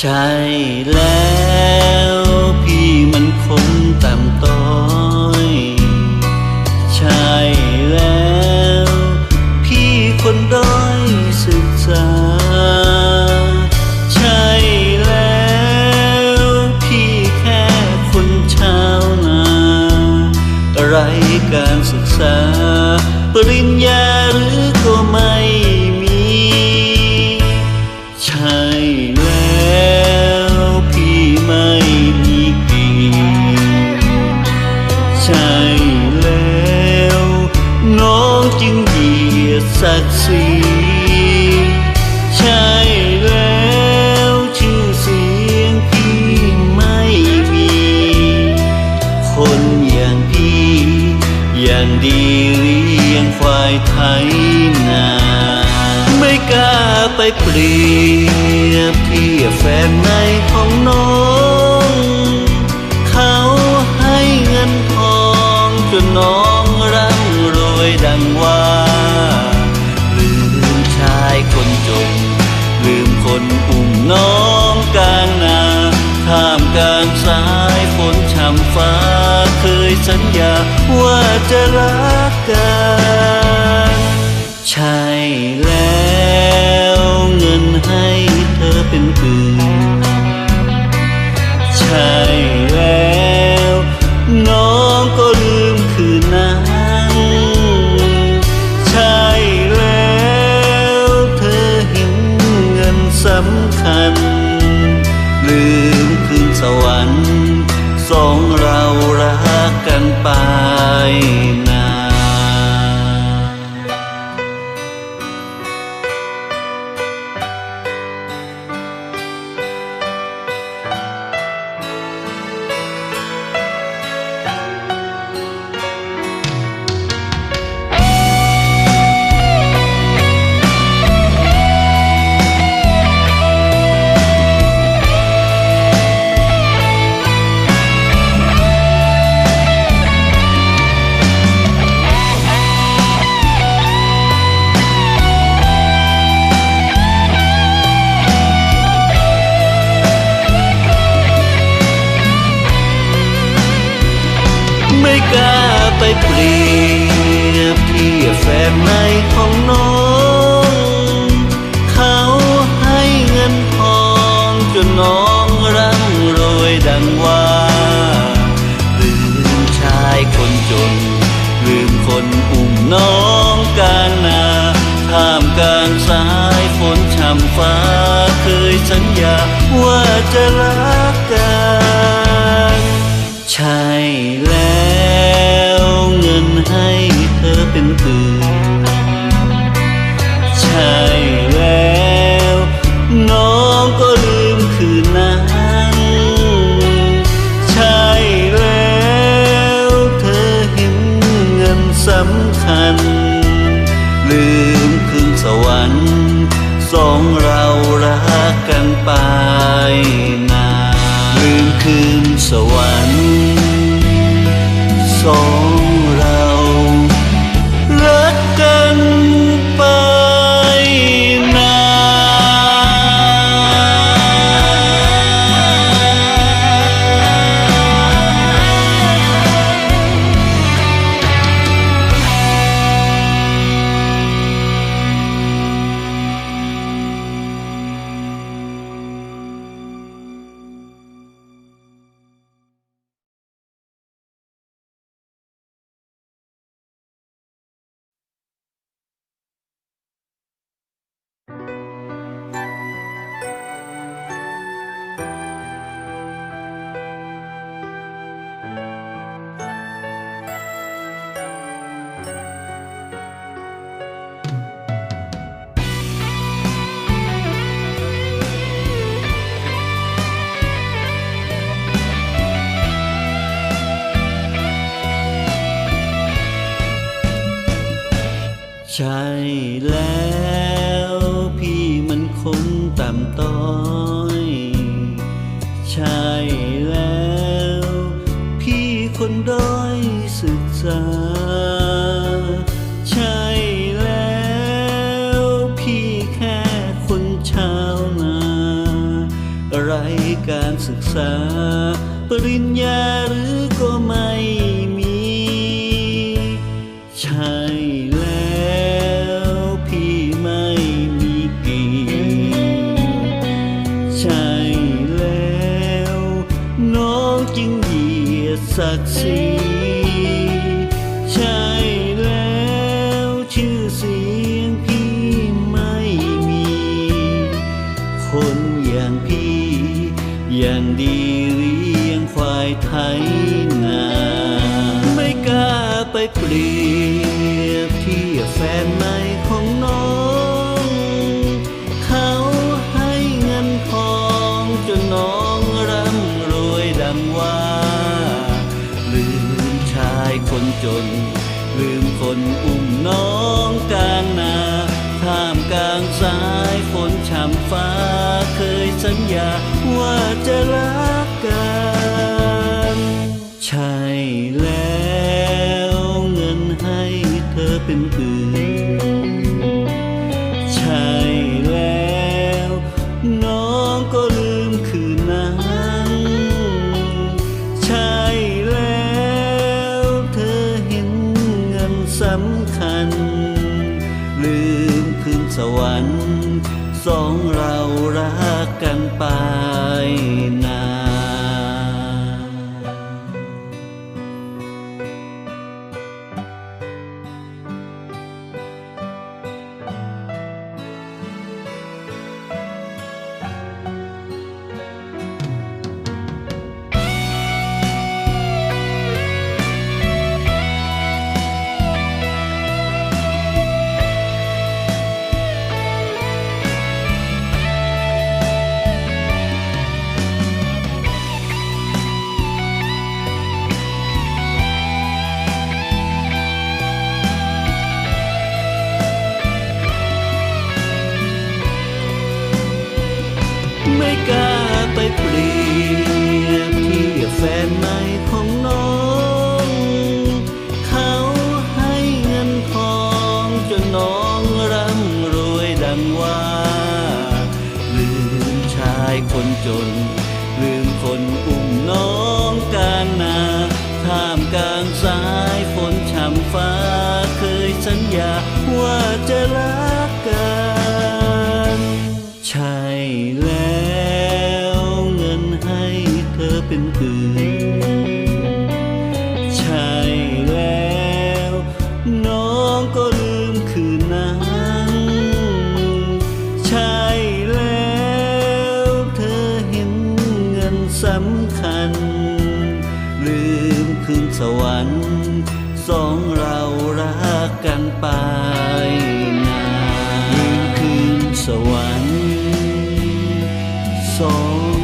ใอย่างดีเลี้ยงควายไทยนา ไม่กล้าไปเปรียบเทียบแฟนในของน้อง เขาให้เงินทองจนน้องร่ำรวยดังว่าลืมชายคนจนลืมคนอุ้มน้อง รักกัน ใช่แล้วเงินให้เธอเป็นคืนใช่แล้ว น้องก็ลืมคืนนั้นใช่แล้วเธอเห็นเงินสำคัญ ลืมคืนสวรรค์สองเรารักกันไป ไม่กล้าไปเปรียบเทียบแฟนในของน้อง เขาให้เงินทองจนน้องร่ำรวยดังว่าลืมชายคนจน ลืมคนอุ้มน้องกลางนาท่ามกลางสายฝนช่ำฟ้าเคยสัญญาว่าจะรักกัน ลืมคืนสวรรค์สองเรารักกันไปนานลืมคืนสวรรค์ ใช่แล้วพี่มันคนต่ำต้อย ใช่แล้ว พี่คนด้อยศึกษา ใช่แล้วพี่แค่คนชาวนาไการศึกษา ปริญญา ศักดิ์ศรีชา คนจน ลืมคนอุ้มน้องกลางนาท่ามกลางสายฝนช่ำฟ้า เคยสัญญาว่าจะรักกันใช่แล้วเงินให้เธอเป็นอื่ สอ ฟ้าเคยสัญญาว่าจะรักกัน ใช่แล้วเงินให้เธอเป็นอื่นใช่แล้ว น้องก็ลืมคืนนั้น ใช่แล้วเธอเห็นเงินสำคัญ ลืมคืนสวรรค์สองร กันไปนานคืนสวรรค์สอง